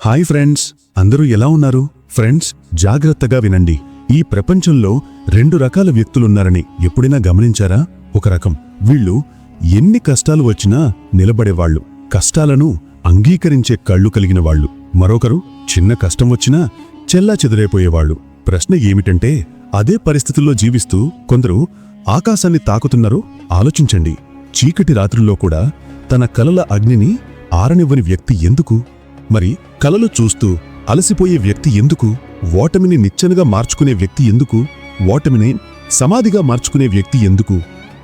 Hi friends అందరూ ఎలా ఉన్నారు? ఫ్రెండ్స్ జాగ్రత్తగా వినండి. ఈ ప్రపంచంలో రెండు రకాల వ్యక్తులున్నారని ఎప్పుడైనా గమనించారా? ఒక రకం. వీళ్ళు ఎన్ని కష్టాలు వచ్చినా నిలబడేవాళ్ళు. కష్టాలను అంగీకరించే కళ్ళు కలిగిన వాళ్ళు. మరొకరు చిన్న కష్టం వచ్చినా చెల్లా చెదిరైపోయేవాళ్ళు. ప్రశ్న ఏమిటంటే అదే పరిస్థితుల్లో జీవిస్తూ కొందరు ఆకాశాన్ని తాకుతున్నారో ఆలోచించండి. చీకటి రాత్రుల్లో కూడా తన కలల అగ్నిని ఆరనివ్వని వ్యక్తి ఎందుకు? మరి కలలు చూస్తూ అలసిపోయే వ్యక్తి ఎందుకు? ఓటమిని నిచ్చెనగా మార్చుకునే వ్యక్తి ఎందుకు? ఓటమిని సమాధిగా మార్చుకునే వ్యక్తి ఎందుకు?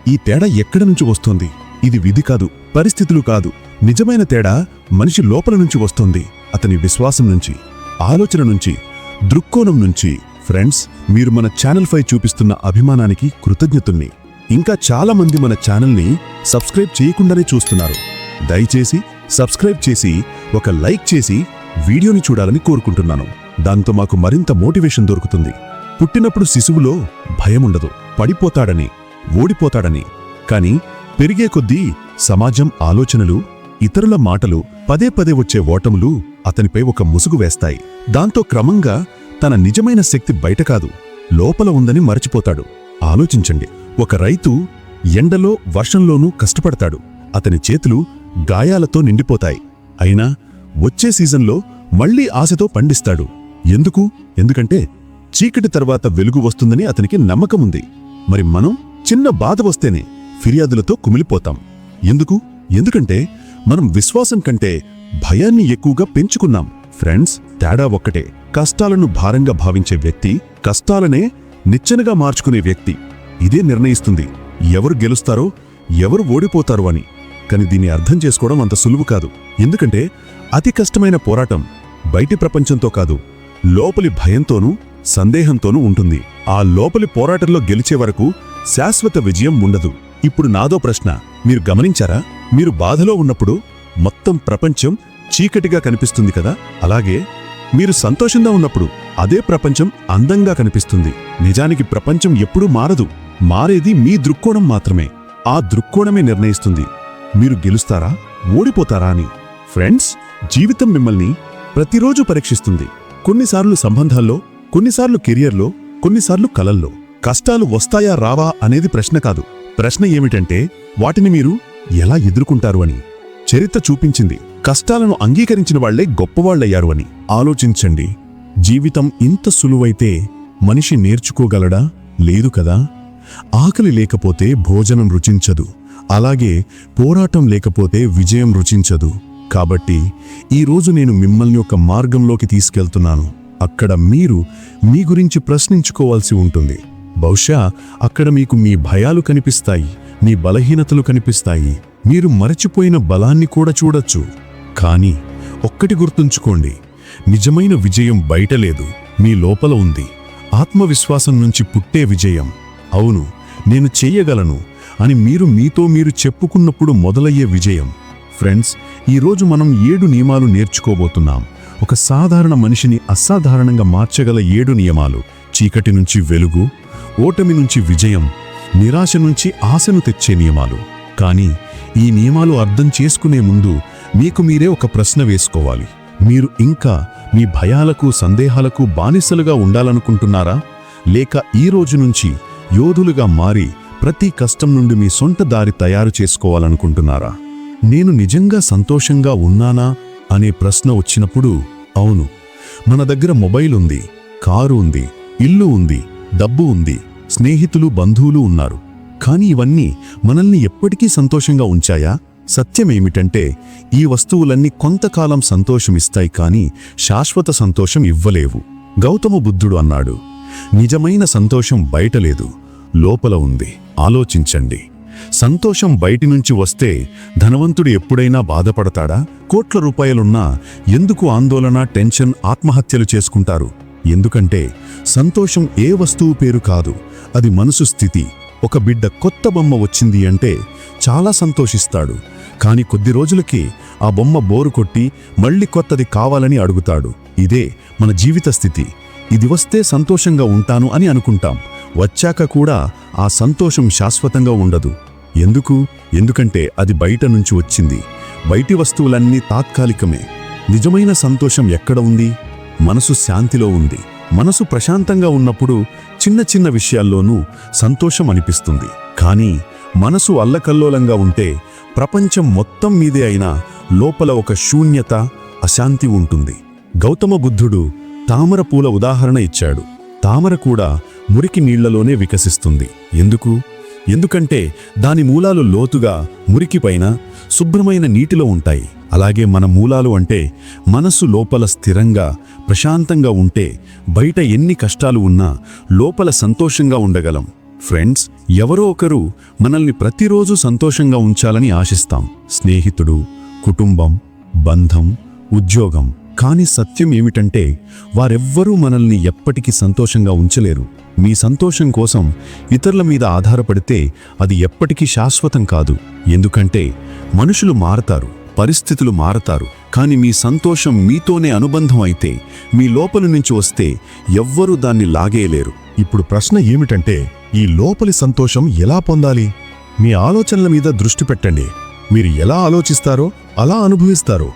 ఈ తేడా ఎక్కడి నుంచి వస్తోంది? ఇది విధి కాదు పరిస్థితులు కాదు. నిజమైన తేడా మనిషి లోపల నుంచి వస్తోంది అతని విశ్వాసం నుంచి ఆలోచన నుంచి దృక్కోణం నుంచి. ఫ్రెండ్స్ మీరు మన ఛానల్పై చూపిస్తున్న అభిమానానికి కృతజ్ఞతుల్ని. ఇంకా చాలామంది మన ఛానల్ని సబ్స్క్రైబ్ చేయకుండానే చూస్తున్నారు. దయచేసి సబ్స్క్రైబ్ చేసి ఒక లైక్ చేసి వీడియోని చూడాలని కోరుకుంటున్నాను. దాంతో మాకు మరింత మోటివేషన్ దొరుకుతుంది. పుట్టినప్పుడు శిశువులో భయముండదు. పడిపోతాడని ఓడిపోతాడని. కాని పెరిగే కొద్దీ సమాజం ఆలోచనలు ఇతరుల మాటలు పదే పదే వచ్చే ఓటములు అతనిపై ఒక ముసుగు వేస్తాయి. దాంతో క్రమంగా తన నిజమైన శక్తి బయట కాదు లోపల ఉందని మరచిపోతాడు. ఆలోచించండి. ఒక రైతు ఎండలో వర్షంలోనూ కష్టపడతాడు. అతని చేతులు గాయాలతో నిండిపోతాయి. అయినా వచ్చే సీజన్లో మళ్ళీ ఆశతో పండిస్తాడు. ఎందుకు? ఎందుకంటే చీకటి తర్వాత వెలుగు వస్తుందని అతనికి నమ్మకముంది మరి మనం చిన్న బాధ వస్తేనే ఫిర్యాదులతో కుమిలిపోతాం. ఎందుకు? ఎందుకంటే మనం విశ్వాసం కంటే భయాన్ని ఎక్కువగా పెంచుకున్నాం. ఫ్రెండ్స్ తేడా ఒక్కటే. కష్టాలను భారంగా భావించే వ్యక్తి కష్టాలనే నిచ్చెనగా మార్చుకునే వ్యక్తి. ఇదే నిర్ణయిస్తుంది. ఎవరు గెలుస్తారో ఎవరు ఓడిపోతారో అని. కాని దీన్ని అర్థం చేసుకోవడం అంత సులువు కాదు. ఎందుకంటే అతి కష్టమైన పోరాటం బయటి ప్రపంచంతో కాదు లోపలి భయంతోనూ సందేహంతోనూ ఉంటుంది. ఆ లోపలి పోరాటంలో గెలిచే వరకు శాశ్వత విజయం ఉండదు. ఇప్పుడు నాదో ప్రశ్న. మీరు గమనించారా? మీరు బాధలో ఉన్నప్పుడు మొత్తం ప్రపంచం చీకటిగా కనిపిస్తుంది కదా? అలాగే మీరు సంతోషంగా ఉన్నప్పుడు అదే ప్రపంచం అందంగా కనిపిస్తుంది. నిజానికి ప్రపంచం ఎప్పుడూ మారదు. మారేది మీ దృక్కోణం మాత్రమే. ఆ దృక్కోణమే నిర్ణయిస్తుంది. మీరు గెలుస్తారా? ఓడిపోతారా అని. ఫ్రెండ్స్ జీవితం మిమ్మల్ని ప్రతిరోజు పరీక్షిస్తుంది. కొన్నిసార్లు సంబంధాల్లో కొన్నిసార్లు కెరియర్లో కొన్నిసార్లు కలల్లో. కష్టాలు వస్తాయా రావా అనేది ప్రశ్న కాదు. ప్రశ్న ఏమిటంటే వాటిని మీరు ఎలా ఎదుర్కొంటారు అని. చరిత్ర చూపించింది. కష్టాలను అంగీకరించిన వాళ్ళే గొప్పవాళ్ళయ్యారు అని. ఆలోచించండి. జీవితం ఇంత సులువైతే మనిషి నేర్చుకోగలడా? లేదు కదా. ఆకలి లేకపోతే భోజనం రుచించదు. అలాగే పోరాటం లేకపోతే విజయం రుచించదు. కాబట్టి ఈరోజు నేను మిమ్మల్ని ఒక మార్గంలోకి తీసుకెళ్తున్నాను. అక్కడ మీరు మీ గురించి ప్రశ్నించుకోవాల్సి ఉంటుంది. బహుశా అక్కడ మీకు మీ భయాలు కనిపిస్తాయి మీ బలహీనతలు కనిపిస్తాయి. మీరు మరచిపోయిన బలాన్ని కూడా చూడొచ్చు. కానీ ఒక్కటి గుర్తుంచుకోండి నిజమైన విజయం బయట లేదు మీ లోపల ఉంది. ఆత్మవిశ్వాసం నుంచి పుట్టే విజయం. అవును నేను చెయ్యగలను అని మీరు మీతో మీరు చెప్పుకున్నప్పుడు మొదలయ్యే విజయం. ఫ్రెండ్స్ ఈరోజు మనం ఏడు నియమాలు నేర్చుకోబోతున్నాం. ఒక సాధారణ మనిషిని అసాధారణంగా మార్చగల ఏడు నియమాలు. చీకటి నుంచి వెలుగు ఓటమి నుంచి విజయం నిరాశ నుంచి ఆశను తెచ్చే నియమాలు. కానీ ఈ నియమాలు అర్థం చేసుకునే ముందు మీకు మీరే ఒక ప్రశ్న వేసుకోవాలి. మీరు ఇంకా మీ భయాలకు సందేహాలకు బానిసలుగా ఉండాలనుకుంటున్నారా? లేక ఈ రోజు నుంచి యోధులుగా మారి ప్రతి కష్టం నుండి మీ సొంత దారి తయారు చేసుకోవాలనుకుంటున్నారా? నేను నిజంగా సంతోషంగా ఉన్నానా? అనే ప్రశ్న వచ్చినప్పుడు అవును. మన దగ్గర మొబైల్ ఉంది కారు ఉంది ఇల్లు ఉంది డబ్బు ఉంది స్నేహితులు బంధువులు ఉన్నారు. కానీ ఇవన్నీ మనల్ని ఎప్పటికీ సంతోషంగా ఉంచాయా? సత్యమేమిటంటే ఈ వస్తువులన్నీ కొంతకాలం సంతోషమిస్తాయి కానీ శాశ్వత సంతోషం ఇవ్వలేవు. గౌతమ బుద్ధుడు అన్నాడు నిజమైన సంతోషం బయట లేదు లోపల ఉంది. ఆలోచించండి. సంతోషం బయటి నుంచి వస్తే ధనవంతుడు ఎప్పుడైనా బాధపడతాడా? కోట్ల రూపాయలున్నా ఎందుకు ఆందోళన టెన్షన్ ఆత్మహత్యలు చేసుకుంటారు? ఎందుకంటే సంతోషం ఏ వస్తువు పేరు కాదు అది మనసు స్థితి. ఒక బిడ్డ కొత్త బొమ్మ వచ్చింది అంటే చాలా సంతోషిస్తాడు. కాని కొద్ది రోజులకి ఆ బొమ్మ బోరు కొట్టి మళ్ళీ కొత్తది కావాలని అడుగుతాడు. ఇదే మన జీవిత స్థితి. ఇది వస్తే సంతోషంగా ఉంటాను అని అనుకుంటాం. వచ్చాక కూడా ఆ సంతోషం శాశ్వతంగా ఉండదు. ఎందుకు? ఎందుకంటే అది బయట నుంచి వచ్చింది. బయటి వస్తువులన్నీ తాత్కాలికమే. నిజమైన సంతోషం ఎక్కడ ఉంది? మనసు శాంతిలో ఉంది. మనసు ప్రశాంతంగా ఉన్నప్పుడు చిన్న చిన్న విషయాల్లోనూ సంతోషం అనిపిస్తుంది. కానీ మనసు అల్లకల్లోలంగా ఉంటే ప్రపంచం మొత్తం మీదే అయినా లోపల ఒక శూన్యత అశాంతి ఉంటుంది. గౌతమ బుద్ధుడు తామర పూల ఉదాహరణ ఇచ్చాడు. తామర కూడా మురికి నీళ్ళలోనే వికసిస్తుంది. ఎందుకు? ఎందుకంటే దాని మూలాలు లోతుగా మురికిపైన శుభ్రమైన నీటిలో ఉంటాయి. అలాగే మన మూలాలు అంటే మనస్సు లోపల స్థిరంగా ప్రశాంతంగా ఉంటే బయట ఎన్ని కష్టాలు ఉన్నా లోపల సంతోషంగా ఉండగలం. ఫ్రెండ్స్ ఎవరో ఒకరు మనల్ని ప్రతిరోజు సంతోషంగా ఉంచాలని ఆశిస్తాం. స్నేహితుడు కుటుంబం బంధం ఉద్యోగం కానీ సత్యం ఏమిటంటే వారెవ్వరూ మనల్ని ఎప్పటికీ సంతోషంగా ఉంచలేరు. మీ సంతోషం కోసం ఇతరుల మీద ఆధారపడితే అది ఎప్పటికీ శాశ్వతం కాదు. ఎందుకంటే మనుషులు మారతారు పరిస్థితులు మారతారు కానీ మీ సంతోషం మీతోనే అనుబంధం అయితే మీ లోపలి నుంచి వస్తే ఎవ్వరూ దాన్ని లాగేయలేరు. ఇప్పుడు ప్రశ్న ఏమిటంటే ఈ లోపలి సంతోషం ఎలా పొందాలి? మీ ఆలోచనల మీద దృష్టి పెట్టండి. మీరు ఎలా ఆలోచిస్తారో అలా అనుభవిస్తారు.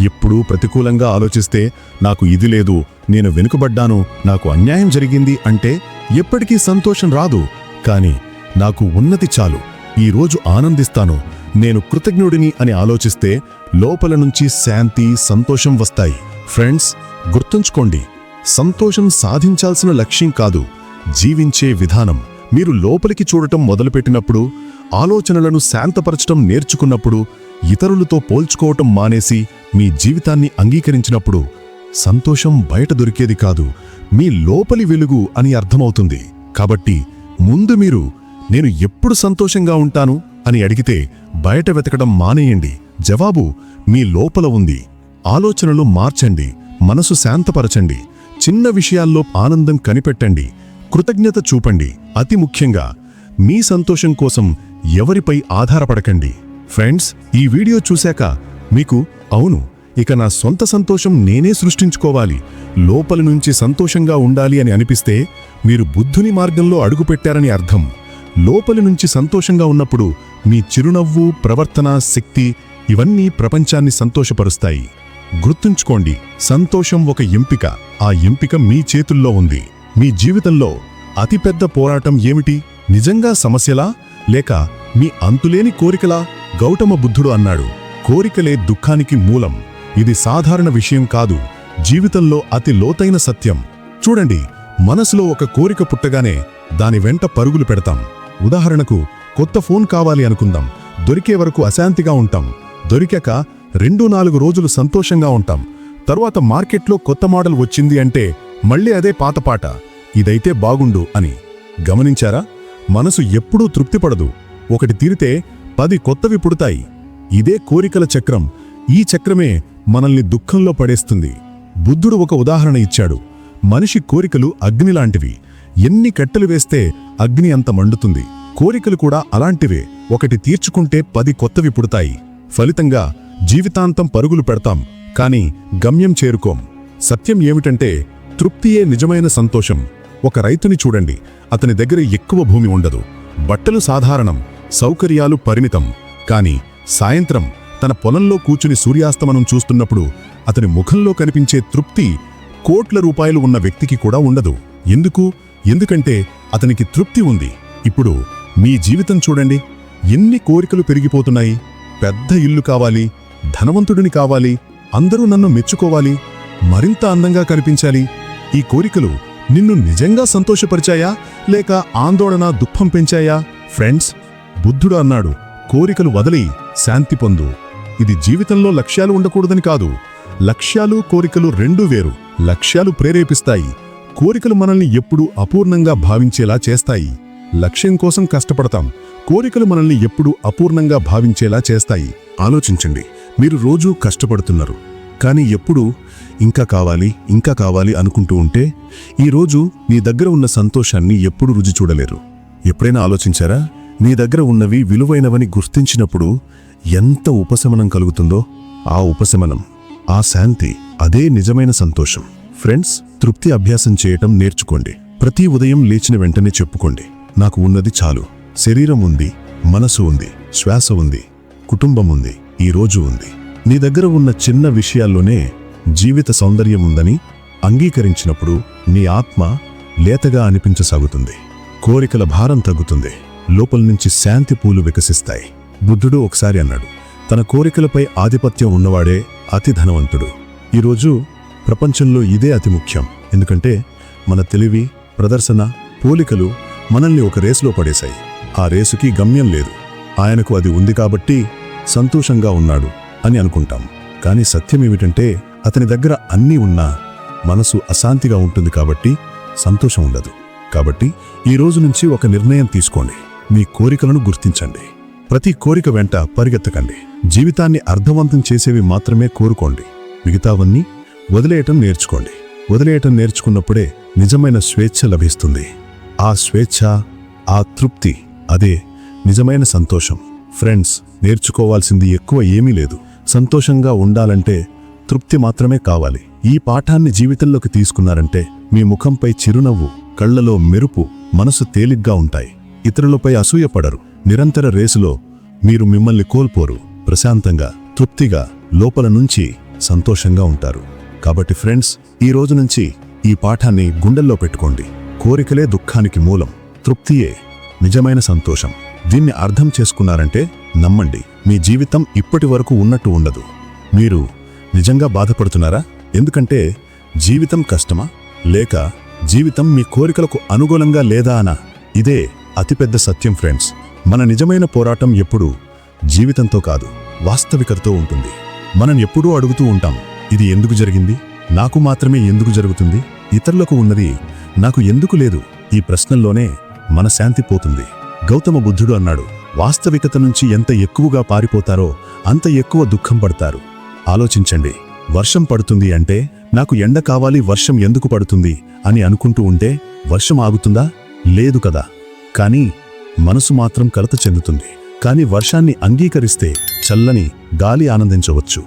ఎప్పుడూ ప్రతికూలంగా ఆలోచిస్తే నాకు ఇది లేదు నేను వెనుకబడ్డాను నాకు అన్యాయం జరిగింది అంటే ఎప్పటికీ సంతోషం రాదు. కాని నాకు ఉన్నతి చాలు ఈ రోజు ఆనందిస్తాను నేను కృతజ్ఞుడిని అని ఆలోచిస్తే లోపల నుంచి శాంతి సంతోషం వస్తాయి. ఫ్రెండ్స్ గుర్తుంచుకోండి సంతోషం సాధించాల్సిన లక్ష్యం కాదు జీవించే విధానం. మీరు లోపలికి చూడటం మొదలుపెట్టినప్పుడు ఆలోచనలను శాంతపరచటం నేర్చుకున్నప్పుడు ఇతరులతో పోల్చుకోవటం మానేసి మీ జీవితాన్ని అంగీకరించినప్పుడు సంతోషం బయట దొరికేది కాదు మీ లోపలి వెలుగు అని అర్థమవుతుంది. కాబట్టి ముందు మీరు నేను ఎప్పుడు సంతోషంగా ఉంటాను? అని అడిగితే బయట వెతకడం మానేయండి. జవాబు మీ లోపల ఉంది. ఆలోచనలు మార్చండి. మనసు శాంతపరచండి. చిన్న విషయాల్లో ఆనందం కనిపెట్టండి. కృతజ్ఞత చూపండి. అతి ముఖ్యంగా మీ సంతోషం కోసం ఎవరిపై ఆధారపడకండి. ఫ్రెండ్స్ ఈ వీడియో చూశాక మీకు అవును ఇక నా సొంత సంతోషం నేనే సృష్టించుకోవాలి లోపలి నుంచి సంతోషంగా ఉండాలి అని అనిపిస్తే మీరు బుద్ధుని మార్గంలో అడుగుపెట్టారని అర్థం. లోపలి నుంచి సంతోషంగా ఉన్నప్పుడు మీ చిరునవ్వు ప్రవర్తన శక్తి ఇవన్నీ ప్రపంచాన్ని సంతోషపరుస్తాయి. గుర్తుంచుకోండి సంతోషం ఒక ఎంపిక. ఆ ఎంపిక మీ చేతుల్లో ఉంది. మీ జీవితంలో అతిపెద్ద పోరాటం ఏమిటి? నిజంగా సమస్యలా? లేక మీ అంతులేని కోరికలా గౌతమ బుద్ధుడు అన్నాడు. కోరికలే దుఃఖానికి మూలం. ఇది సాధారణ విషయం కాదు. జీవితంలో అతి లోతైన సత్యం. చూడండి మనసులో ఒక కోరిక పుట్టగానే దాని వెంట పరుగులు పెడతాం. ఉదాహరణకు కొత్త ఫోన్ కావాలి అనుకుందాం. దొరికే వరకు అశాంతిగా ఉంటాం. దొరికాక రెండు నాలుగు రోజులు సంతోషంగా ఉంటాం. తరువాత మార్కెట్లో కొత్త మోడల్ వచ్చింది అంటే మళ్ళీ అదే పాతపాట ఇదైతే బాగుండు అని. గమనించారా? మనసు ఎప్పుడూ తృప్తిపడదు ఒకటి తీరితే పది కొత్తవి పుడతాయి. ఇదే కోరికల చక్రం. ఈ చక్రమే మనల్ని దుఃఖంలో పడేస్తుంది. బుద్ధుడు ఒక ఉదాహరణ ఇచ్చాడు. మనిషి కోరికలు అగ్నిలాంటివి ఎన్ని కట్టెలు వేస్తే అగ్ని అంత మండుతుంది. కోరికలు కూడా అలాంటివే. ఒకటి తీర్చుకుంటే పది కొత్తవి పుడతాయి. ఫలితంగా జీవితాంతం పరుగులు పెడతాం. కాని గమ్యం చేరుకోం. సత్యం ఏమిటంటే తృప్తియే నిజమైన సంతోషం. ఒక రైతుని చూడండి. అతని దగ్గర ఎక్కువ భూమి ఉండదు. బట్టలు సాధారణం. సౌకర్యాలు పరిమితం కాని సాయంత్రం తన పొలంలో కూచుని సూర్యాస్తమనం చూస్తున్నప్పుడు అతని ముఖంలో కనిపించే తృప్తి కోట్ల రూపాయలు ఉన్న వ్యక్తికి కూడా ఉండదు. ఎందుకు? ఎందుకంటే అతనికి తృప్తి ఉంది. ఇప్పుడు మీ జీవితం చూడండి. ఎన్ని కోరికలు పెరిగిపోతున్నాయి. పెద్ద ఇల్లు కావాలి. ధనవంతుడిని కావాలి. అందరూ నన్ను మెచ్చుకోవాలి. మరింత అందంగా కనిపించాలి. ఈ కోరికలు నిన్ను నిజంగా సంతోషపరిచాయా? లేక ఆందోళన దుఃఖం పెంచాయా? ఫ్రెండ్స్ బుద్ధుడు అన్నాడు కోరికలు వదిలి శాంతి పొందు. ఇది జీవితంలో లక్ష్యాలు ఉండకూడదని కాదు. లక్ష్యాలు కోరికలు రెండూ వేరు. లక్ష్యాలు ప్రేరేపిస్తాయి. కోరికలు మనల్ని ఎప్పుడూ అపూర్ణంగా భావించేలా చేస్తాయి. లక్ష్యం కోసం కష్టపడతాం. కోరికలు మనల్ని ఎప్పుడూ అపూర్ణంగా భావించేలా చేస్తాయి. ఆలోచించండి. మీరు రోజూ కష్టపడుతున్నారు. కానీ ఎప్పుడు ఇంకా కావాలి ఇంకా కావాలి అనుకుంటూ ఉంటే ఈరోజు మీ దగ్గర ఉన్న సంతోషాన్ని ఎప్పుడు రుచి చూడలేరు. ఎప్పుడైనా ఆలోచించారా? నీ దగ్గర ఉన్నవి విలువైనవని గుర్తించినప్పుడు ఎంత ఉపశమనం కలుగుతుందో ఆ ఉపశమనం ఆ శాంతి అదే నిజమైన సంతోషం. ఫ్రెండ్స్ తృప్తి అభ్యాసం చేయటం నేర్చుకోండి. ప్రతి ఉదయం లేచిన వెంటనే చెప్పుకోండి. నాకు ఉన్నది చాలు. శరీరం ఉంది మనసు ఉంది శ్వాస ఉంది కుటుంబం ఉంది ఈ రోజు ఉంది. నీ దగ్గర ఉన్న చిన్న విషయాల్లోనే జీవిత సౌందర్యం ఉందని అంగీకరించినప్పుడు నీ ఆత్మ లేతగా అనిపించసాగుతుంది. కోరికల భారం తగ్గుతుంది. లోపల నుంచి శాంతి పూలు వికసిస్తాయి. బుద్ధుడు ఒకసారి అన్నాడు తన కోరికలపై ఆధిపత్యం ఉన్నవాడే అతి ధనవంతుడు. ఈరోజు ప్రపంచంలో ఇదే అతి ముఖ్యం. ఎందుకంటే మన తెలివి ప్రదర్శన పోలికలు మనల్ని ఒక రేసులో పడేశాయి. ఆ రేసుకి గమ్యం లేదు. ఆయనకు అది ఉంది కాబట్టి సంతోషంగా ఉన్నాడు అని అనుకుంటాం. కానీ సత్యం ఏమిటంటే అతని దగ్గర అన్నీ ఉన్నా మనసు అశాంతిగా ఉంటుంది కాబట్టి సంతోషం ఉండదు. కాబట్టి ఈ రోజు నుంచి ఒక నిర్ణయం తీసుకోండి. మీ కోరికలను గుర్తించండి. ప్రతి కోరిక వెంట పరిగెత్తకండి. జీవితాన్ని అర్థవంతం చేసేవి మాత్రమే కోరుకోండి. మిగతావన్నీ వదిలేయటం నేర్చుకోండి. వదిలేయటం నేర్చుకున్నప్పుడే నిజమైన స్వేచ్ఛ లభిస్తుంది. ఆ స్వేచ్ఛ ఆ తృప్తి అదే నిజమైన సంతోషం. ఫ్రెండ్స్ నేర్చుకోవాల్సింది ఎక్కువ ఏమీ లేదు. సంతోషంగా ఉండాలంటే తృప్తి మాత్రమే కావాలి. ఈ పాఠాన్ని జీవితంలోకి తీసుకున్నారంటే మీ ముఖంపై చిరునవ్వు కళ్ళలో మెరుపు మనసు తేలిగ్గా ఉంటాయి. ఇతరులపై అసూయపడరు. నిరంతర రేసులో మీరు మిమ్మల్ని కోల్పోరు. ప్రశాంతంగా తృప్తిగా లోపల నుంచి సంతోషంగా ఉంటారు. కాబట్టి ఫ్రెండ్స్ ఈ రోజు నుంచి ఈ పాఠాన్ని గుండెల్లో పెట్టుకోండి. కోరికలే దుఃఖానికి మూలం. తృప్తియే నిజమైన సంతోషం. దీన్ని అర్థం చేసుకున్నారంటే నమ్మండి. మీ జీవితం ఇప్పటి వరకు ఉన్నట్టు ఉండదు. మీరు నిజంగా బాధపడుతున్నారా? ఎందుకంటే జీవితం కష్టమా? లేక జీవితం మీ కోరికలకు అనుగుణంగా లేదా అనా? ఇదే అతిపెద్ద సత్యం ఫ్రెండ్స్ మన నిజమైన పోరాటం ఎప్పుడూ జీవితంతో కాదు వాస్తవికతతో ఉంటుంది. మనం ఎప్పుడూ అడుగుతూ ఉంటాం ఇది ఎందుకు జరిగింది? నాకు మాత్రమే ఎందుకు జరుగుతుంది? ఇతరులకు ఉన్నది నాకు ఎందుకు లేదు? ఈ ప్రశ్నల్లోనే మన శాంతి పోతుంది. గౌతమ బుద్ధుడు అన్నాడు వాస్తవికత నుంచి ఎంత ఎక్కువగా పారిపోతారో అంత ఎక్కువ దుఃఖం పడతారు. ఆలోచించండి వర్షం పడుతుంది అంటే నాకు ఎండ కావాలి వర్షం ఎందుకు పడుతుంది? అని అనుకుంటూ ఉంటే వర్షం ఆగుతుందా? లేదు కదా. కానీ మనసు మాత్రం కలత చెందుతుంది. కాని వర్షాన్ని అంగీకరిస్తే చల్లని గాలి ఆనందించవచ్చు.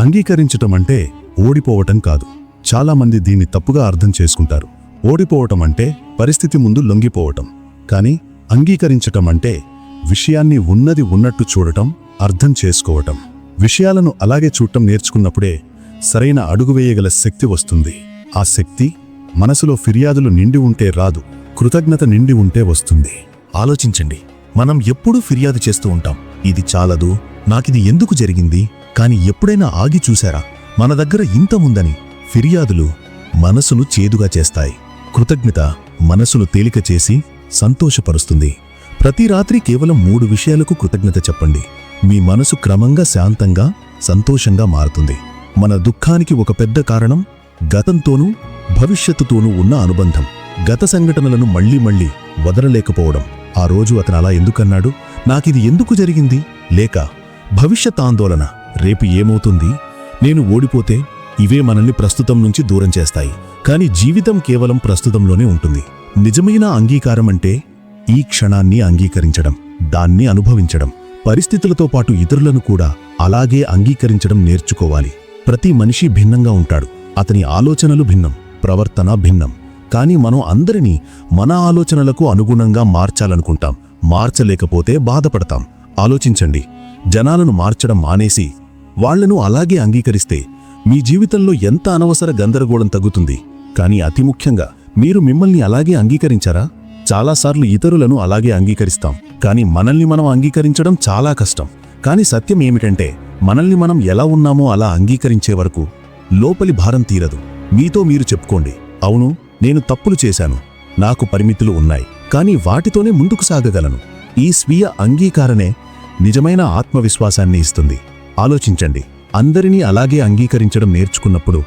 అంగీకరించటం అంటే ఓడిపోవటం కాదు. చాలామంది దీన్ని తప్పుగా అర్థం చేసుకుంటారు. ఓడిపోవటం అంటే పరిస్థితి ముందు లొంగిపోవటం. కానీ అంగీకరించటం అంటే విషయాన్ని ఉన్నది ఉన్నట్టు చూడటం అర్థం చేసుకోవటం. విషయాలను అలాగే చూడటం నేర్చుకున్నప్పుడే సరైన అడుగు వేయగల శక్తి వస్తుంది. ఆ శక్తి మనసులో ఫిర్యాదులు నిండి ఉంటే రాదు. కృతజ్ఞత నిండి ఉంటే వస్తుంది. ఆలోచించండి. మనం ఎప్పుడూ ఫిర్యాదు చేస్తూ ఉంటాం. ఇది చాలదు. నాకిది ఎందుకు జరిగింది? కాని ఎప్పుడైనా ఆగి చూశారా? మన దగ్గర ఇంత ఉందని ఫిర్యాదులు మనసును చేదుగా చేస్తాయి. కృతజ్ఞత మనసును తేలిక చేసి సంతోషపరుస్తుంది. ప్రతి రాత్రి కేవలం మూడు విషయాలకు కృతజ్ఞత చెప్పండి. మీ మనసు క్రమంగా శాంతంగా సంతోషంగా మారుతుంది. మన దుఃఖానికి ఒక పెద్ద కారణం గతంతోనూ భవిష్యత్తుతోనూ ఉన్న అనుబంధం. గత సంఘటనలను మళ్ళీ మళ్ళీ వదలలేకపోవడం. ఆ రోజు అతను అలా ఎందుకన్నాడు? నాకిది ఎందుకు జరిగింది? లేక భవిష్యత్ ఆందోళన రేపు ఏమవుతుంది? నేను ఓడిపోతే ఇవే మనల్ని ప్రస్తుతం నుంచి దూరం చేస్తాయి. కాని జీవితం కేవలం ప్రస్తుతంలోనే ఉంటుంది. నిజమైన అంగీకారం అంటే ఈ క్షణాన్ని అంగీకరించడం దాన్ని అనుభవించడం పరిస్థితులతో పాటు ఇతరులను కూడా అలాగే అంగీకరించడం నేర్చుకోవాలి. ప్రతి మనిషి భిన్నంగా ఉంటాడు. అతని ఆలోచనలు భిన్నం ప్రవర్తన భిన్నం. కానీ మనం అందరినీ మన ఆలోచనలకు అనుగుణంగా మార్చాలనుకుంటాం. మార్చలేకపోతే బాధపడతాం. ఆలోచించండి. జనాలను మార్చడం మానేసి వాళ్ళను అలాగే అంగీకరిస్తే మీ జీవితంలో ఎంత అనవసర గందరగోళం తగ్గుతుంది. కానీ అతి ముఖ్యంగా మీరు మిమ్మల్ని అలాగే అంగీకరించారా? చాలాసార్లు ఇతరులను అలాగే అంగీకరిస్తాం. కానీ మనల్ని మనం అంగీకరించడం చాలా కష్టం. కానీ సత్యం ఏమిటంటే మనల్ని మనం ఎలా ఉన్నామో అలా అంగీకరించే వరకు లోపలి భారం తీరదు. మీతో మీరు చెప్పుకోండి. అవును నేను తప్పులు చేశాను. నాకు పరిమితులు ఉన్నాయి. కానీ వాటితోనే ముందుకు సాగగలను. ఈ స్వీయ అంగీకారనే నిజమైన ఆత్మవిశ్వాసాన్ని ఇస్తుంది. ఆలోచించండి. అందరినీ అలాగే అంగీకరించడం నేర్చుకున్నప్పుడు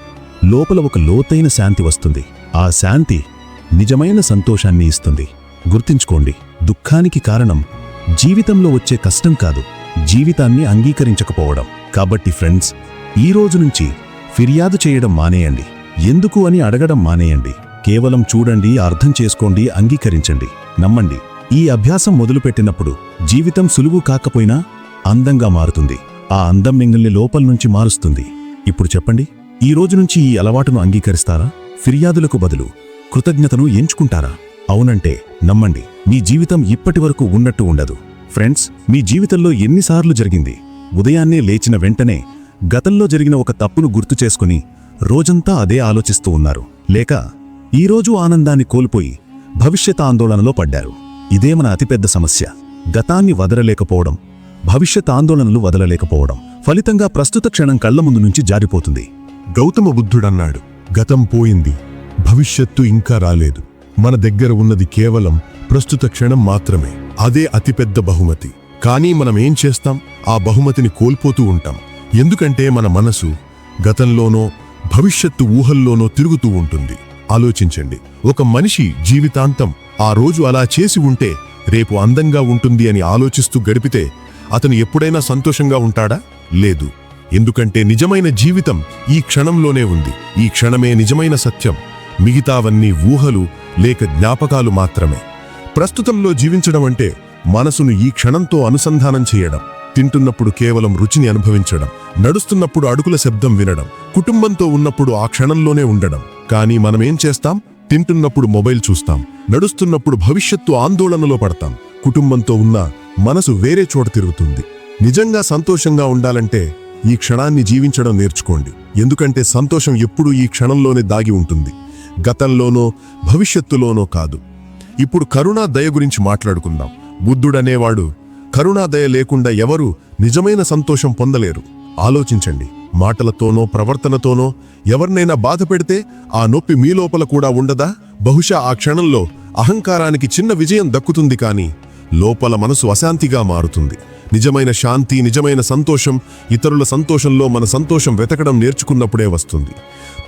లోపల ఒక లోతైన శాంతి వస్తుంది. ఆ శాంతి నిజమైన సంతోషాన్ని ఇస్తుంది. గుర్తుంచుకోండి. దుఃఖానికి కారణం జీవితంలో వచ్చే కష్టం కాదు. జీవితాన్ని అంగీకరించకపోవడం. కాబట్టి ఫ్రెండ్స్ ఈ రోజు నుంచి ఫిర్యాదు చేయడం మానేయండి. ఎందుకు అని అడగడం మానేయండి. కేవలం చూడండి అర్థం చేసుకోండి అంగీకరించండి. నమ్మండి. ఈ అభ్యాసం మొదలుపెట్టినప్పుడు జీవితం సులువు కాకపోయినా అందంగా మారుతుంది. ఆ అందం మిమ్మల్ని లోపల నుంచి మారుస్తుంది. ఇప్పుడు చెప్పండి ఈ రోజు నుంచి ఈ అలవాటును అంగీకరిస్తారా? ఫిర్యాదులకు బదులు కృతజ్ఞతను ఎంచుకుంటారా? అవునంటే నమ్మండి మీ జీవితం ఇప్పటి వరకు ఉన్నట్టు ఉండదు. ఫ్రెండ్స్ మీ జీవితంలో ఎన్నిసార్లు జరిగింది? ఉదయాన్నే లేచిన వెంటనే గతంలో జరిగిన ఒక తప్పును గుర్తు చేసుకుని రోజంతా అదే ఆలోచిస్తూ ఉన్నారు. లేక ఈరోజు ఆనందాన్ని కోల్పోయి భవిష్యత్ ఆందోళనలో పడ్డారు. ఇదే మన అతిపెద్ద సమస్య. గతాన్ని వదలలేకపోవడం భవిష్యత్ ఆందోళనలు వదలలేకపోవడం ఫలితంగా ప్రస్తుత క్షణం కళ్ళ ముందు నుంచి జారిపోతుంది. గౌతమ బుద్ధుడన్నాడు గతం పోయింది భవిష్యత్తు ఇంకా రాలేదు. మన దగ్గర ఉన్నది కేవలం ప్రస్తుత క్షణం మాత్రమే. అదే అతిపెద్ద బహుమతి. కానీ మనం ఏం చేస్తాం? ఆ బహుమతిని కోల్పోతూ ఉంటాం. ఎందుకంటే మన మనసు గతంలోనో భవిష్యత్తు ఊహల్లోనో తిరుగుతూ ఉంటుంది. ఆలోచించండి. ఒక మనిషి జీవితాంతం ఆ రోజు అలా చేసి ఉంటే రేపు అందంగా ఉంటుంది అని ఆలోచిస్తూ గడిపితే అతను ఎప్పుడైనా సంతోషంగా ఉంటాడా? లేదు. ఎందుకంటే నిజమైన జీవితం ఈ క్షణంలోనే ఉంది. ఈ క్షణమే నిజమైన సత్యం. మిగతావన్నీ ఊహలు లేక జ్ఞాపకాలు మాత్రమే. ప్రస్తుతంలో జీవించడం అంటే మనసును ఈ క్షణంతో అనుసంధానం చేయడం. తింటున్నప్పుడు కేవలం రుచిని అనుభవించడం. నడుస్తున్నప్పుడు అడుగుల శబ్దం వినడం. కుటుంబంతో ఉన్నప్పుడు ఆ క్షణంలోనే ఉండడం. కానీ మనమేం చేస్తాం? తింటున్నప్పుడు మొబైల్ చూస్తాం. నడుస్తున్నప్పుడు భవిష్యత్తు ఆందోళనలో పడతాం. కుటుంబంతో ఉన్న మనసు వేరే చోట తిరుగుతుంది. నిజంగా సంతోషంగా ఉండాలంటే ఈ క్షణాన్ని జీవించడం నేర్చుకోండి. ఎందుకంటే సంతోషం ఎప్పుడూ ఈ క్షణంలోనే దాగి ఉంటుంది. గతంలోనో భవిష్యత్తులోనో కాదు. ఇప్పుడు కరుణా దయ గురించి మాట్లాడుకుందాం. బుద్ధుడనేవాడు కరుణా దయ లేకుండా ఎవరూ నిజమైన సంతోషం పొందలేరు. ఆలోచించండి. మాటలతోనో ప్రవర్తనతోనో ఎవరినైనా బాధ పెడితే ఆ నొప్పి మీ లోపల కూడా ఉండదా? బహుశా ఆ క్షణంలో అహంకారానికి చిన్న విజయం దక్కుతుంది కానీ లోపల మనసు అశాంతిగా మారుతుంది. నిజమైన శాంతి నిజమైన సంతోషం ఇతరుల సంతోషంలో మన సంతోషం వెతకడం నేర్చుకున్నప్పుడే వస్తుంది.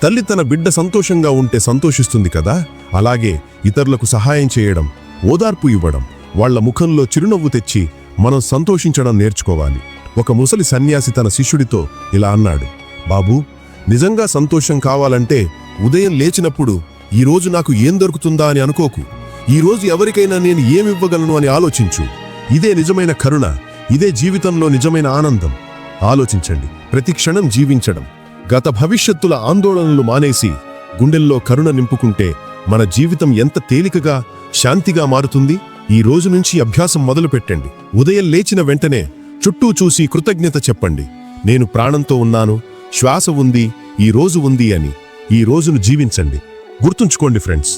తల్లి తన బిడ్డ సంతోషంగా ఉంటే సంతోషిస్తుంది కదా? అలాగే ఇతరులకు సహాయం చేయడం ఓదార్పు ఇవ్వడం వాళ్ళ ముఖంలో చిరునవ్వు తెచ్చి మనం సంతోషించడం నేర్చుకోవాలి. ఒక ముసలి సన్యాసి తన శిష్యుడితో ఇలా అన్నాడు బాబూ నిజంగా సంతోషం కావాలంటే ఉదయం లేచినప్పుడు ఈ రోజు నాకు ఏం దొరుకుతుందా అని అనుకోకు. ఈ రోజు ఎవరికైనా నేను ఏమివ్వగలను అని ఆలోచించు. ఇదే నిజమైన కరుణ ఇదే జీవితంలో నిజమైన ఆనందం. ఆలోచించండి ప్రతి క్షణం జీవించడం. గత భవిష్యత్తుల ఆందోళనలు మానేసి గుండెల్లో కరుణ నింపుకుంటే మన జీవితం ఎంత తేలికగా శాంతిగా మారుతుంది? ఈ రోజు నుంచి అభ్యాసం మొదలుపెట్టండి. ఉదయం లేచిన వెంటనే చుట్టూ చూసి కృతజ్ఞత చెప్పండి. నేను ప్రాణంతో ఉన్నాను శ్వాస ఉంది ఈ రోజు ఉంది అని. ఈ రోజును జీవించండి. గుర్తుంచుకోండి ఫ్రెండ్స్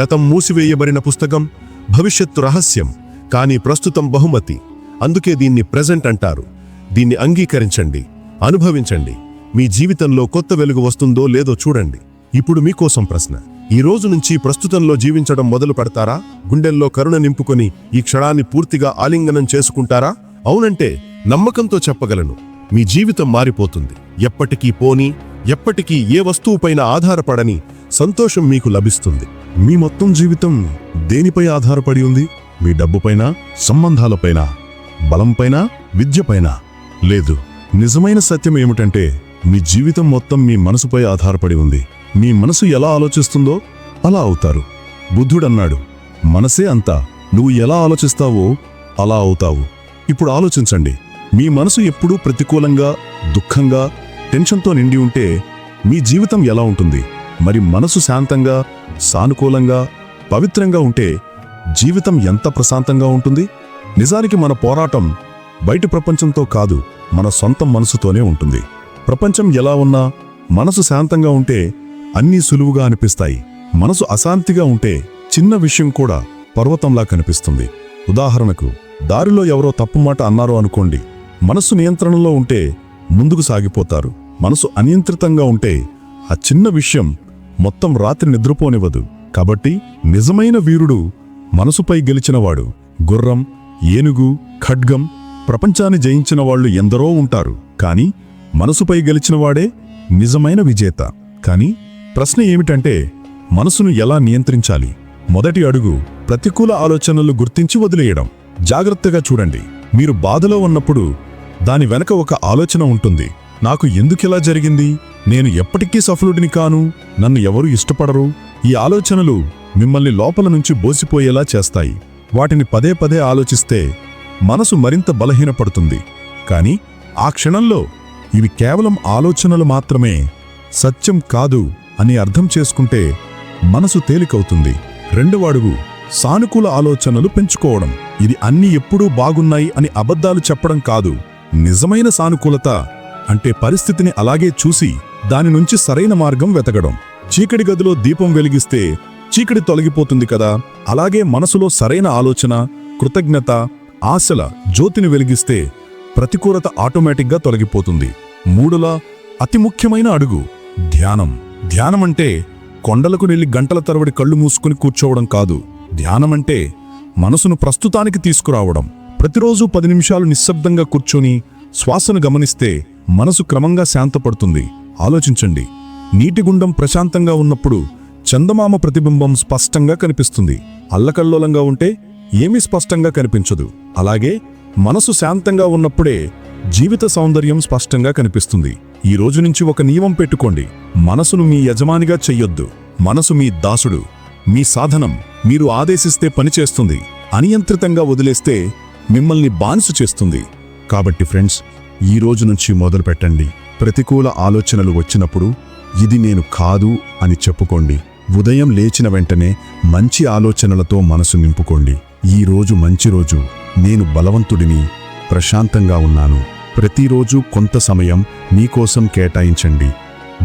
గతం మూసివేయబడిన పుస్తకం భవిష్యత్తు రహస్యం కానీ ప్రస్తుతం బహుమతి. అందుకే దీన్ని ప్రెజెంట్ అంటారు. దీన్ని అంగీకరించండి అనుభవించండి. మీ జీవితంలో కొత్త వెలుగు వస్తుందో లేదో చూడండి. ఇప్పుడు మీకోసం ప్రశ్న. ఈ రోజు నుంచి ప్రస్తుతంలో జీవించడం మొదలు పెడతారా గుండెల్లో కరుణ నింపుకొని ఈ క్షణాన్ని పూర్తిగా ఆలింగనం చేసుకుంటారా? అవునంటే నమ్మకంతో చెప్పగలను. మీ జీవితం మారిపోతుంది. ఎప్పటికీ పోని ఎప్పటికీ ఏ వస్తువుపైన ఆధారపడని సంతోషం మీకు లభిస్తుంది. మీ మొత్తం జీవితం దేనిపై ఆధారపడి ఉంది? మీ డబ్బుపైన సంబంధాలపైన బలంపైన విద్యపైన లేదు. నిజమైన సత్యం ఏమిటంటే మీ జీవితం మొత్తం మీ మనసుపై ఆధారపడి ఉంది. మీ మనసు ఎలా ఆలోచిస్తుందో అలా అవుతారు. బుద్ధుడన్నాడు మనసే అంతా. నువ్వు ఎలా ఆలోచిస్తావో అలా అవుతావు. ఇప్పుడు ఆలోచించండి. మీ మనసు ఎప్పుడూ ప్రతికూలంగా దుఃఖంగా టెన్షన్తో నిండి ఉంటే మీ జీవితం ఎలా ఉంటుంది? మరి మనసు శాంతంగా సానుకూలంగా పవిత్రంగా ఉంటే జీవితం ఎంత ప్రశాంతంగా ఉంటుంది? నిజానికి మన పోరాటం బయటి ప్రపంచంతో కాదు మన సొంత మనసుతోనే ఉంటుంది. ప్రపంచం ఎలా ఉన్నా మనసు శాంతంగా ఉంటే అన్నీ సులువుగా అనిపిస్తాయి. మనసు అశాంతిగా ఉంటే చిన్న విషయం కూడా పర్వతంలా కనిపిస్తుంది. ఉదాహరణకు దారిలో ఎవరో తప్పు మాట అన్నారో అనుకోండి మనసు నియంత్రణలో ఉంటే ముందుకు సాగిపోతారు. మనసు అనియంత్రితంగా ఉంటే ఆ చిన్న విషయం మొత్తం రాత్రి నిద్రపోనివ్వదు. కాబట్టి నిజమైన వీరుడు మనసుపై గెలిచినవాడు. గుర్రం ఏనుగు ఖడ్గం ప్రపంచాన్ని జయించిన వాళ్ళు ఎందరో ఉంటారు. కాని మనసుపై గెలిచినవాడే నిజమైన విజేత. కాని ప్రశ్న ఏమిటంటే మనసును ఎలా నియంత్రించాలి? మొదటి అడుగు ప్రతికూల ఆలోచనలు గుర్తించి వదిలేయడం. జాగ్రత్తగా చూడండి. మీరు బాధలో ఉన్నప్పుడు దాని వెనక ఒక ఆలోచన ఉంటుంది. నాకు ఎందుకిలా జరిగింది? నేను ఎప్పటికీ సఫలుడిని కాను. నన్ను ఎవరు ఇష్టపడరు. ఈ ఆలోచనలు మిమ్మల్ని లోపల నుంచి బోసిపోయేలా చేస్తాయి. వాటిని పదే పదే ఆలోచిస్తే మనసు మరింత బలహీనపడుతుంది. కాని ఆ క్షణంలో ఇవి కేవలం ఆలోచనలు మాత్రమే. సత్యం కాదు అని అర్థం చేసుకుంటే మనసు తేలికవుతుంది. రెండవ అడుగు సానుకూల ఆలోచనలు పెంచుకోవడం. ఇది అన్ని ఎప్పుడూ బాగున్నాయి అని అబద్ధాలు చెప్పడం కాదు. నిజమైన సానుకూలత అంటే పరిస్థితిని అలాగే చూసి దాని నుంచి సరైన మార్గం వెతకడం. చీకటి గదిలో దీపం వెలిగిస్తే చీకటి తొలగిపోతుంది కదా. అలాగే మనసులో సరైన ఆలోచన కృతజ్ఞత ఆశల జ్యోతిని వెలిగిస్తే ప్రతికూలత ఆటోమేటిక్గా తొలగిపోతుంది. మూడులా అతి ముఖ్యమైన అడుగు ధ్యానం. ధ్యానమంటే కొండలకు నెల్లి గంటల తరబడి కళ్ళు మూసుకుని కూర్చోవడం కాదు. ధ్యానమంటే మనసును ప్రస్తుతానికి తీసుకురావడం. ప్రతిరోజు పది నిమిషాలు నిశ్శబ్దంగా కూర్చొని శ్వాసను గమనిస్తే మనసు క్రమంగా శాంతపడుతుంది. ఆలోచించండి. నీటి గుండం ప్రశాంతంగా ఉన్నప్పుడు చందమామ ప్రతిబింబం స్పష్టంగా కనిపిస్తుంది. అల్లకల్లోలంగా ఉంటే ఏమీ స్పష్టంగా కనిపించదు. అలాగే మనసు శాంతంగా ఉన్నప్పుడే జీవిత సౌందర్యం స్పష్టంగా కనిపిస్తుంది. ఈ రోజు నుంచి ఒక నియమం పెట్టుకోండి. మనసును మీ యజమానిగా చెయ్యొద్దు. మనసు మీ దాసుడు. మీ సాధనం మీరు ఆదేశిస్తే పనిచేస్తుంది అనియంత్రితంగా వదిలేస్తే మిమ్మల్ని బానిసు చేస్తుంది. కాబట్టి ఫ్రెండ్స్ ఈ రోజు నుంచి మొదలు పెట్టండి. ప్రతికూల ఆలోచనలు వచ్చినప్పుడు ఇది నేను కాదు అని చెప్పుకోండి. ఉదయం లేచిన వెంటనే మంచి ఆలోచనలతో మనసు నింపుకోండి. ఈ రోజు మంచి రోజు. నేను బలవంతుడిని ప్రశాంతంగా ఉన్నాను. ప్రతిరోజు కొంత సమయం మీకోసం కేటాయించండి.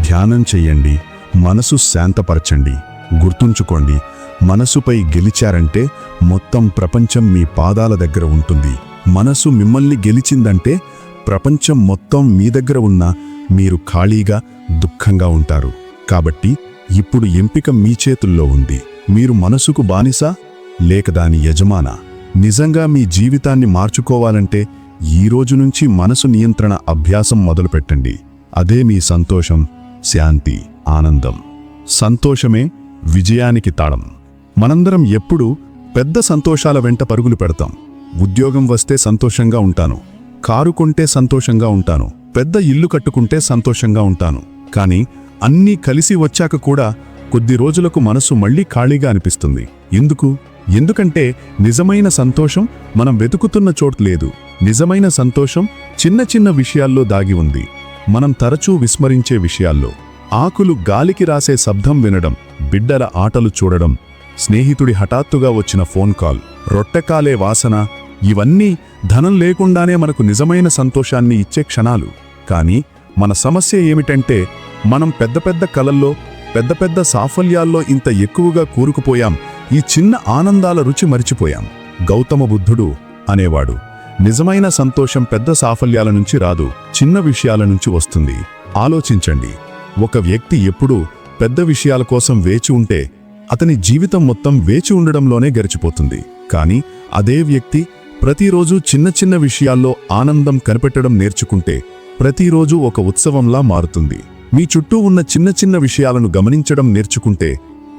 ధ్యానం చెయ్యండి మనసు శాంతపరచండి. గుర్తుంచుకోండి మనసుపై గెలిచారంటే మొత్తం ప్రపంచం మీ పాదాల దగ్గర ఉంటుంది. మనసు మిమ్మల్ని గెలిచిందంటే ప్రపంచం మొత్తం మీ దగ్గర ఉన్న మీరు ఖాళీగా దుఃఖంగా ఉంటారు. కాబట్టి ఇప్పుడు ఎంపిక మీ చేతుల్లో ఉంది. మీరు మనసుకు బానిసా లేక దాని యజమానా? నిజంగా మీ జీవితాన్ని మార్చుకోవాలంటే ఈ రోజు నుంచి మనసు నియంత్రణ అభ్యాసం మొదలుపెట్టండి. అదే మీ సంతోషం శాంతి ఆనందం. సంతోషమే విజయానికి తాళం. మనందరం ఎప్పుడూ పెద్ద సంతోషాల వెంట పరుగులు పెడతాం. ఉద్యోగం వస్తే సంతోషంగా ఉంటాను. కారు కొంటే సంతోషంగా ఉంటాను. పెద్ద ఇల్లు కట్టుకుంటే సంతోషంగా ఉంటాను. కానీ అన్నీ కలిసి వచ్చాక కూడా కొద్ది రోజులకు మనసు మళ్ళీ ఖాళీగా అనిపిస్తుంది. ఎందుకు? ఎందుకంటే నిజమైన సంతోషం మనం వెతుకుతున్న చోటు లేదు. నిజమైన సంతోషం చిన్న చిన్న విషయాల్లో దాగి ఉంది. మనం తరచూ విస్మరించే విషయాల్లో. ఆకులు గాలికి రాసే శబ్దం వినడం బిడ్డల ఆటలు చూడడం స్నేహితుడి హఠాత్తుగా వచ్చిన ఫోన్ కాల్ రొట్టెకాలే వాసన ఇవన్నీ ధనం లేకుండానే మనకు నిజమైన సంతోషాన్ని ఇచ్చే క్షణాలు. కానీ మన సమస్య ఏమిటంటే మనం పెద్ద పెద్ద కలల్లో పెద్ద పెద్ద సాఫల్యాల్లో ఇంత ఎక్కువగా కూరుకుపోయాం ఈ చిన్న ఆనందాల రుచి మరిచిపోయాం. గౌతమ బుద్ధుడు అనేవాడు నిజమైన సంతోషం పెద్ద సాఫల్యాల నుంచి రాదు చిన్న విషయాల నుంచి వస్తుంది. ఆలోచించండి. ఒక వ్యక్తి ఎప్పుడూ పెద్ద విషయాల కోసం వేచి ఉంటే అతని జీవితం మొత్తం వేచి ఉండడంలోనే గడిచిపోతుంది. కానీ అదే వ్యక్తి ప్రతిరోజు చిన్న చిన్న విషయాల్లో ఆనందం కనిపెట్టడం నేర్చుకుంటే ప్రతిరోజు ఒక ఉత్సవంలా మారుతుంది. మీ చుట్టూ ఉన్న చిన్న చిన్న విషయాలను గమనించడం నేర్చుకుంటే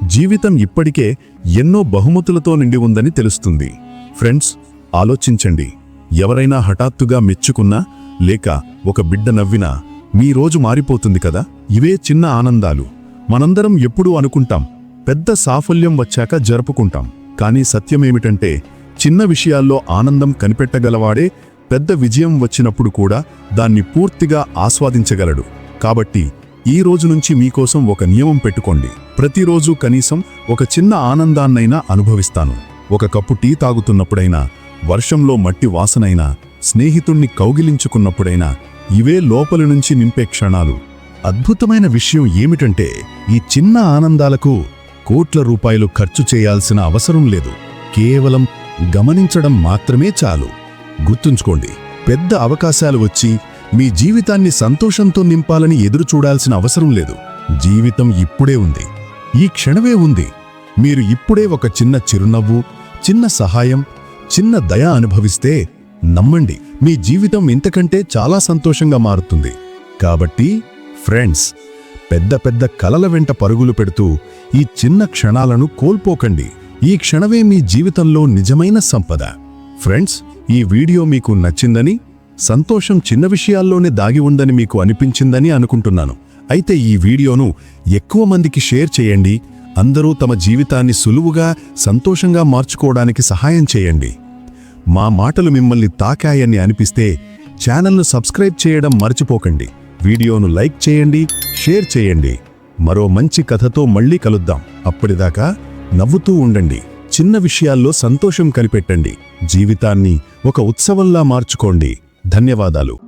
జీవితం ఇప్పటికే ఎన్నో బహుమతులతో నిండి ఉందని తెలుస్తుంది. ఫ్రెండ్స్ ఆలోచించండి. ఎవరైనా హఠాత్తుగా మెచ్చుకున్నా లేక ఒక బిడ్డ నవ్వినా మీ రోజు మారిపోతుంది కదా? ఇవే చిన్న ఆనందాలు. మనందరం ఎప్పుడూ అనుకుంటాం పెద్ద సాఫల్యం వచ్చాక జరుపుకుంటాం. కానీ సత్యమేమిటంటే చిన్న విషయాల్లో ఆనందం కనిపెట్టగలవాడే పెద్ద విజయం వచ్చినప్పుడు కూడా దాన్ని పూర్తిగా ఆస్వాదించగలడు. కాబట్టి ఈ రోజు నుంచి మీకోసం ఒక నియమం పెట్టుకోండి. ప్రతిరోజు కనీసం ఒక చిన్న ఆనందాన్నైనా అనుభవిస్తాను. ఒక కప్పు టీ తాగుతున్నప్పుడైనా వర్షంలో మట్టి వాసనైనా స్నేహితుణ్ణి కౌగిలించుకున్నప్పుడైనా ఇవే లోపలి నుంచి నింపే క్షణాలు. అద్భుతమైన విషయం ఏమిటంటే ఈ చిన్న ఆనందాలకు కోట్ల రూపాయలు ఖర్చు చేయాల్సిన అవసరం లేదు. కేవలం గమనించడం మాత్రమే చాలు. గుర్తుంచుకోండి పెద్ద అవకాశాలు వచ్చి మీ జీవితాన్ని సంతోషంతో నింపాలని ఎదురు చూడాల్సిన అవసరం లేదు. జీవితం ఇప్పుడే ఉంది. ఈ క్షణమే ఉంది. మీరు ఇప్పుడే ఒక చిన్న చిరునవ్వు చిన్న సహాయం చిన్న దయ అనుభవిస్తే నమ్మండి మీ జీవితం ఇంతకంటే చాలా సంతోషంగా మారుతుంది. కాబట్టి ఫ్రెండ్స్ పెద్ద పెద్ద కలల వెంట పరుగులు పెడుతూ ఈ చిన్న క్షణాలను కోల్పోకండి. ఈ క్షణమే మీ జీవితంలో నిజమైన సంపద. ఫ్రెండ్స్ ఈ వీడియో మీకు నచ్చిందని సంతోషం చిన్న విషయాల్లోనే దాగి ఉందని మీకు అనిపించిందని అనుకుంటున్నాను. అయితే ఈ వీడియోను ఎక్కువ మందికి షేర్ చేయండి. అందరూ తమ జీవితాన్ని సులువుగా సంతోషంగా మార్చుకోవడానికి సహాయం చేయండి. మా మాటలు మిమ్మల్ని తాకాయని అనిపిస్తే ఛానల్ను సబ్స్క్రైబ్ చేయడం మర్చిపోకండి. వీడియోను లైక్ చేయండి షేర్ చేయండి. మరో మంచి కథతో మళ్ళీ కలుద్దాం. అప్పటిదాకా నవ్వుతూ ఉండండి. చిన్న విషయాల్లో సంతోషం కనిపెట్టండి. జీవితాన్ని ఒక ఉత్సవంలా మార్చుకోండి. ధన్యవాదాలు.